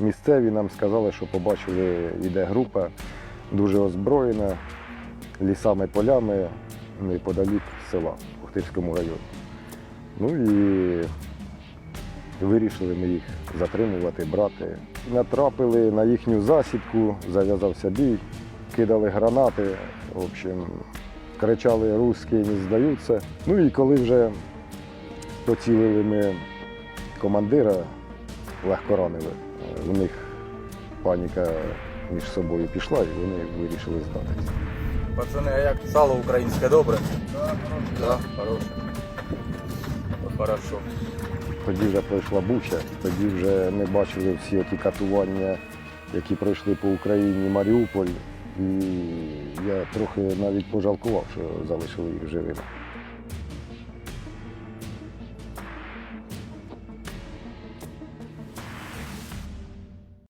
Місцеві нам сказали, що побачили, йде група, дуже озброєна, лісами, полями неподалік села в Охтирському районі. Ну і вирішили ми їх затримувати, брати. Натрапили на їхню засідку, зав'язався бій, кидали гранати, в общем, кричали русські не здаються. Ну і коли вже поцілили ми командира, легко ранили. У них паніка між собою пішла і вони вирішили здатися. Пацани, а як сало українське добре? Так, да, хороше. Хорошо. Тоді вже пройшла буча, тоді вже ми бачили всі ті катування, які пройшли по Україні, Маріуполь. І я трохи навіть пожалкував, що залишили їх живими.